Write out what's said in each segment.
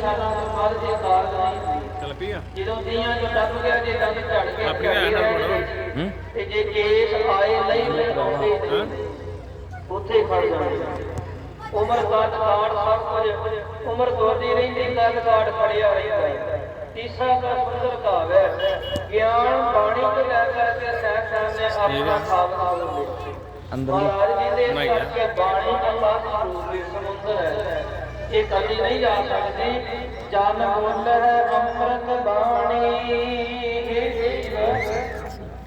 ਸਾਲਾਂ ਤੋਂ ਬਾਅਦ ਇਹ ਕਾਰਜ ਨਹੀਂ ਹੁੰਦੀ ਚੱਲ ਪਈ ਆ। ਜਦੋਂ ਦੀਆਂ ਜੋ ਦੱਬ ਗਿਆ ਜੇ ਦੰਦ ਝੜ ਗਿਆ ਆਪਣੀ ਭੈਣ ਨਾਲ ਫੜੋ। ਹੂੰ? ਤੇ ਜੇ ਕੇਸ ਆਏ ਲਈ ਲਈ ਆਉਂਦੇ ਹਾਂ? ਉੱਥੇ ਖੜ ਜਾਣੇ। ਉਮਰ ਕਾਟ ਕਾਟ ਸਭ ਕੁਝ। ਉਮਰ ਦੋਦੀ ਰਹਿੰਦੀ ਕੱਲ ਕਾਟ ਖੜਿਆ ਰਹਿੰਦਾ। ਤੀਸਰਾ ਦਾ ਸੁੰਦਰ ਕਾਵ ਹੈ ਗਿਆਨ ਬਾਣੀ ਤੋਂ ਲੈ ਕਰਕੇ ਸਹਿਬ ਸਾਹਿਬ ਨੇ ਆਪਣਾ ਖਾਵਨਾ ਬੋਲੇ ਅੰਦਰਲੀ ਮਹਾਰਾਜ ਜੀ ਦੇ ਨਹੀਂ ਬਾਣੀ ਅੱਲਾਹ ਸਰੂਪ ਦੇ ਸਮੁੰਦਰ ਹੈ। ਇਹ ਕਦੀ ਨਹੀਂ ਜਾ ਸਕਦੀ। ਜਨ ਬੋਲ ਹੈ ਅੰਮ੍ਰਿਤ ਬਾਣੀ।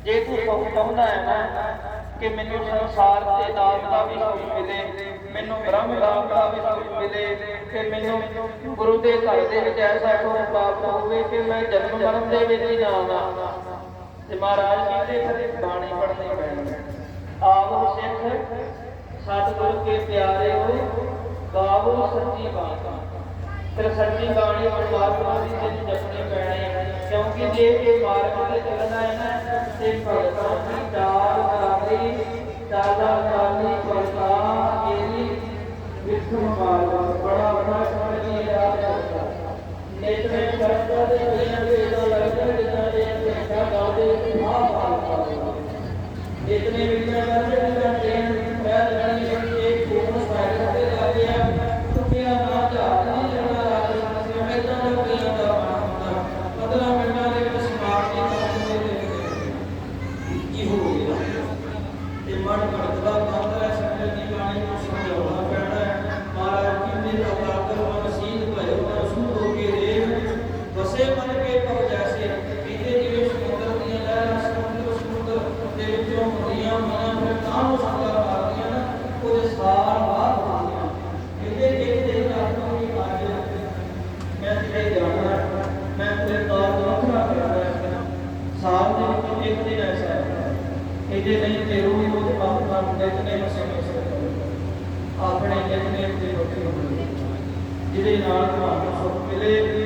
ਜੇ ਤੂੰ ਕਹੂ ਹੈ ਨਾ ਕਿ ਮੈਨੂੰ ਸੰਸਾਰ ਦੇ ਨਾਮ ਦਾ ਵੀ ਸੁਖ ਮਿਲੇ, ਮੈਨੂੰ ਬ੍ਰਹਮ ਨਾਮ ਦਾ ਵੀ ਸੁਖ ਮਿਲੇ ਕਿ ਮੈਨੂੰ ਗੁਰੂ ਦੇ ਘਰ ਦੇ ਵਿੱਚ ਐਸਾ ਸੁਖ ਪ੍ਰਾਪਤ ਹੋਵੇ ਕਿ ਮੈਂ ਜਨਮ ਮਰਨ ਦੇ ਵਿੱਚ ਹੀ ਨਾ ਆਵਾਂ ਤੇ ਮਹਾਰਾਜ ਜੀ ਦੇ ਫਿਰ ਬਾਣੀ ਪੜ੍ਹਨੀ ਪੈਣੀ ਆਵੋ ਸਿੱਖ, ਸਤਿਗੁਰ ਕੇ ਪਿਆਰੇ ਹੋ ਗਾਵੋ ਸੱਚੀ ਬਾਤ ਫਿਰ ਸੱਚੀ ਬਾਣੀ ਪਰਮਾਤਮਾ ਦੀ ਜਿੰਨ ਜਪਣੀ ਪੈਣੀ ਹੈ। ਕਿਉਂਕਿ ਜੇ ਇਹ ਮਾਰਗ ਤੇ ਚੱਲਣਾ ਹੈ ਨਾ, ਤੇ ਭਗਤਾਂ ਦੀ ਕੀ ਹੋ ਗਿਆ? ਤੇ ਮਨ ਭਗਤਦਾ ਬੰਦ ਹੈ ਸਮਝ ਦੀ ਬਾਣੀ ਨੂੰ ਸਮਝਾਉਣਾ ਪੈਣਾ ਹੈ ਮਹਾਰਾਜ ਜੀ ਨੇ ਲੋਕਾਤਰ ਮਨ ਸੀਧ ਭਇਓ ਮਨ ਸੁਧ ਹੋ ਕੇ ਦੇਵ ਵਸੇ ਮਨ ਕੇ ਭਉ ਜੈਸੇ ਇਹਦੇ ਜਿਵੇਂ ਸਮੁੰਦਰ ਦੀਆਂ ਲਹਿਰਾਂ ਸਮੁੰਦਰ ਸਮੁੰਦਰ ਦੇ ਵਿੱਚੋਂ ਹੁੰਦੀਆਂ ਮਨਾਂ ਫਿਰ ਤਾਂ ਉਹ ਸੰਗਤ ਮਾਰਦੀਆਂ ਨਾ ਉਹਦੇ ਸਾਰ ਬਾਹਰ ਹੁੰਦੀਆਂ ਇਹਦੇ ਇੱਕ ਦੇ ਕਾਰਨ ਵੀ ਅੱਜ ਮੈਂ ਜਿਹੜੇ ਜਾਣਾ ਮੈਂ ਪੂਰੇ ਤੌਰ ਤੇ ਵੱਖਰਾ ਕਰਦਾ ਹੈ ਸਾਲ ਦੇ ਵਿੱਚ ਇੱਕ ਦਿਨ ਐਸਾ ਹੈ ਇਹਦੇ ਨਹੀਂ ਤੇ ਰੋਜ਼ ਰੋਜ਼ ਆਪਣਾ ਨਿਤਨੇਮ ਸਮੇਂ ਸਕਦਾ ਆਪਣੇ ਨਿਤਨੇਮ ਦੇ ਰੋਟੀ ਹੋਣੀ ਜਿਹਦੇ ਨਾਲ ਤੁਹਾਨੂੰ ਸੁਖ ਮਿਲੇ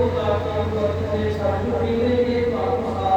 को प्राप्त करने साधु के लिए पाप